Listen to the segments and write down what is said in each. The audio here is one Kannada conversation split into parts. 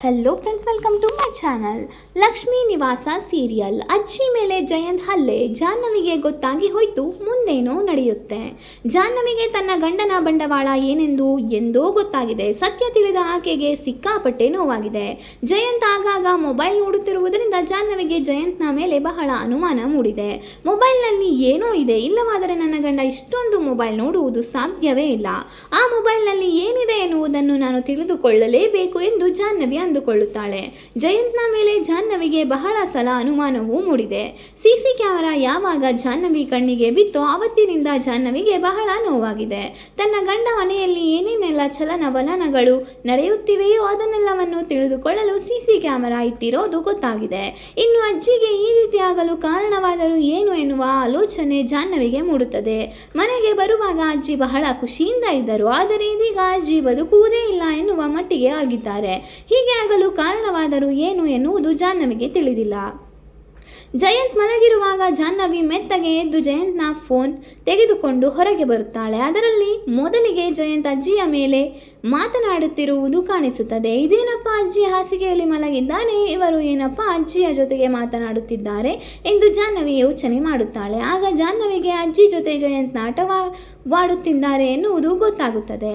Hello friends welcome to my channel Lakshmi Nivasa serial ಅಜ್ಜಿ ಮೇಲೆ ಜಯಂತ್ ಹಲ್ಲೆ ಜಾಹ್ನವಿಗೆ ಗೊತ್ತಾಗಿ ಹೋಯ್ತು ಮುಂದೇನೋ ನಡೆಯುತ್ತೆ ಜಾಹ್ನವಿಗೆ ತನ್ನ ಗಂಡನ ಬಂಡವಾಳ ಏನೆಂದು ಎಂದೋ ಗೊತ್ತಾಗಿದೆ ಸತ್ಯ ತಿಳಿದ ಆಕೆಗೆ ಸಿಕ್ಕಾಪಟ್ಟೆ ನೋವಾಗಿದೆ ಜಯಂತ್ ಆಗಾಗ ಮೊಬೈಲ್ ನೋಡುತ್ತಿರುವುದರಿಂದ ಜಾಹ್ನವಿಗೆ ಜಯಂತ್ನ ಮೇಲೆ ಬಹಳ ಅನುಮಾನ ಮೂಡಿದೆ ಮೊಬೈಲ್ನಲ್ಲಿ ಏನೋ ಇದೆ ಇಲ್ಲವಾದರೆ ನನ್ನ ಗಂಡ ಇಷ್ಟೊಂದು ಮೊಬೈಲ್ ನೋಡುವುದು ಸಾಧ್ಯವೇ ಇಲ್ಲ ಆ ಮೊಬೈಲ್ನಲ್ಲಿ ಏನಿದೆ ಎನ್ನುವುದನ್ನು ನಾನು ತಿಳಿದುಕೊಳ್ಳಲೇಬೇಕು ಎಂದು ಜಾಹ್ನವಿ ಅಂದುಕೊಳ್ಳುತ್ತಾಳೆ ಜಯಂತ್ನ ಮೇಲೆ ಜಾಹ್ನವಿಗೆ ಬಹಳ ಸಲ ಅನುಮಾನವೂ ಮೂಡಿದೆ. ಸಿಸಿ ಕ್ಯಾಮೆರಾ ಯಾವಾಗ ಜಾಹ್ನವಿ ಕಣ್ಣಿಗೆ ಬಿತ್ತೋ ಅವತ್ತಿನಿಂದ ಜಾಹ್ನವಿಗೆ ಬಹಳ ನೋವಾಗಿದೆ. ತನ್ನ ಗಂಡ ಮನೆಯಲ್ಲಿ ಏನೇನೆಲ್ಲ ಚಲನವಲನಗಳು ನಡೆಯುತ್ತಿವೆಯೋ ಅದನ್ನೆಲ್ಲವನ್ನು ತಿಳಿದುಕೊಳ್ಳಲು ಸಿಸಿ ಕ್ಯಾಮೆರಾ ಇಟ್ಟಿರೋದು ಗೊತ್ತಾಗಿದೆ. ಇನ್ನು ಅಜ್ಜಿಗೆ ಈ ರೀತಿಯಾಗಲು ಕಾರಣವಾದರೂ ಏನು ಎನ್ನುವ ಆಲೋಚನೆ ಜಾಹ್ನವಿಗೆ ಮೂಡುತ್ತದೆ. ಮನೆಗೆ ಬರುವಾಗ ಅಜ್ಜಿ ಬಹಳ ಖುಷಿಯಿಂದ ಇದ್ದರು, ಆದರೆ ಇದೀಗ ಅಜ್ಜಿ ಬದುಕುವುದೇ ಇಲ್ಲ ಎನ್ನುವ ಮಟ್ಟಿಗೆ ಆಗಿದ್ದಾರೆ. ಹೀಗೆ ಆಗಲು ಕಾರಣವಾದರೂ ಏನು ಎನ್ನುವುದು ಜಾಹ್ನವಿಗೆ ತಿಳಿದಿಲ್ಲ. ಜಯಂತ್ ಮಲಗಿರುವಾಗ ಜಾಹ್ನವಿ ಮೆತ್ತಗೆ ಎದ್ದು ಜಯಂತ್ನ ಫೋನ್ ತೆಗೆದುಕೊಂಡು ಹೊರಗೆ ಬರುತ್ತಾಳೆ. ಅದರಲ್ಲಿ ಮೊದಲಿಗೆ ಜಯಂತ್ ಅಜ್ಜಿಯ ಮೇಲೆ ಮಾತನಾಡುತ್ತಿರುವುದು ಕಾಣಿಸುತ್ತದೆ. ಇದೇನಪ್ಪ ಅಜ್ಜಿ ಹಾಸಿಗೆಯಲ್ಲಿ ಮಲಗಿದ್ದಾನೆ? ಇವರು ಏನಪ್ಪ ಅಜ್ಜಿಯ ಜೊತೆಗೆ ಮಾತನಾಡುತ್ತಿದ್ದಾರೆ? ಎಂದು ಜಾಹ್ನವಿ ಯೋಚನೆ ಮಾಡುತ್ತಾಳೆ. ಆಗ ಜಾಹ್ನವಿಗೆ ಅಜ್ಜಿ ಜೊತೆ ಜಯಂತ್ ನಾಟವಾಡುತ್ತಿದ್ದಾರೆ ಎನ್ನುವುದು ಗೊತ್ತಾಗುತ್ತದೆ.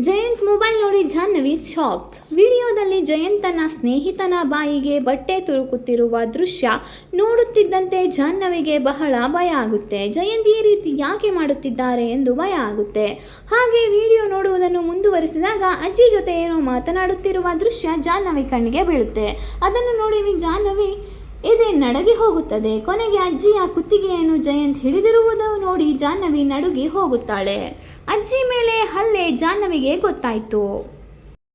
ಜಯಂತ್ ಮೊಬೈಲ್ ನೋಡಿ ಜಾಹ್ನವಿ ಶಾಕ್. ವಿಡಿಯೋದಲ್ಲಿ ಜಯಂತ್ ತನ್ನ ಸ್ನೇಹಿತನ ಬಾಯಿಗೆ ಬಟ್ಟೆ ತುರುಕುತ್ತಿರುವ ದೃಶ್ಯ ನೋಡುತ್ತಿದ್ದಂತೆ ಜಾಹ್ನವಿಗೆ ಬಹಳ ಭಯ ಆಗುತ್ತೆ. ಜಯಂತ್ ಈ ರೀತಿ ಯಾಕೆ ಮಾಡುತ್ತಿದ್ದಾರೆ ಎಂದು ಭಯ ಆಗುತ್ತೆ. ಹಾಗೆ ವಿಡಿಯೋ ನೋಡುವುದನ್ನು ಮುಂದುವರಿಸಿದಾಗ ಅಜ್ಜಿ ಜೊತೆ ಏನೋ ಮಾತನಾಡುತ್ತಿರುವ ದೃಶ್ಯ ಜಾಹ್ನವಿ ಕಣ್ಣಿಗೆ ಬೀಳುತ್ತೆ. ಅದನ್ನು ನೋಡಿ ಜಾಹ್ನವಿ ಎದೆ ನಡಗಿ ಹೋಗುತ್ತದೆ. ಕೊನೆಗೆ ಅಜ್ಜಿಯ ಕುತ್ತಿಗೆಯನ್ನು ಜಯಂತ್ ಹಿಡಿದಿರುವುದು ನೋಡಿ ಜಾಹ್ನವಿ ನಡುಗಿ ಹೋಗುತ್ತಾಳೆ. ಅಜ್ಜಿ ಮೇಲೆ ಹಲ್ಲೆ ಜಾಹ್ನವಿಗೆ ಗೊತ್ತಾಯಿತು.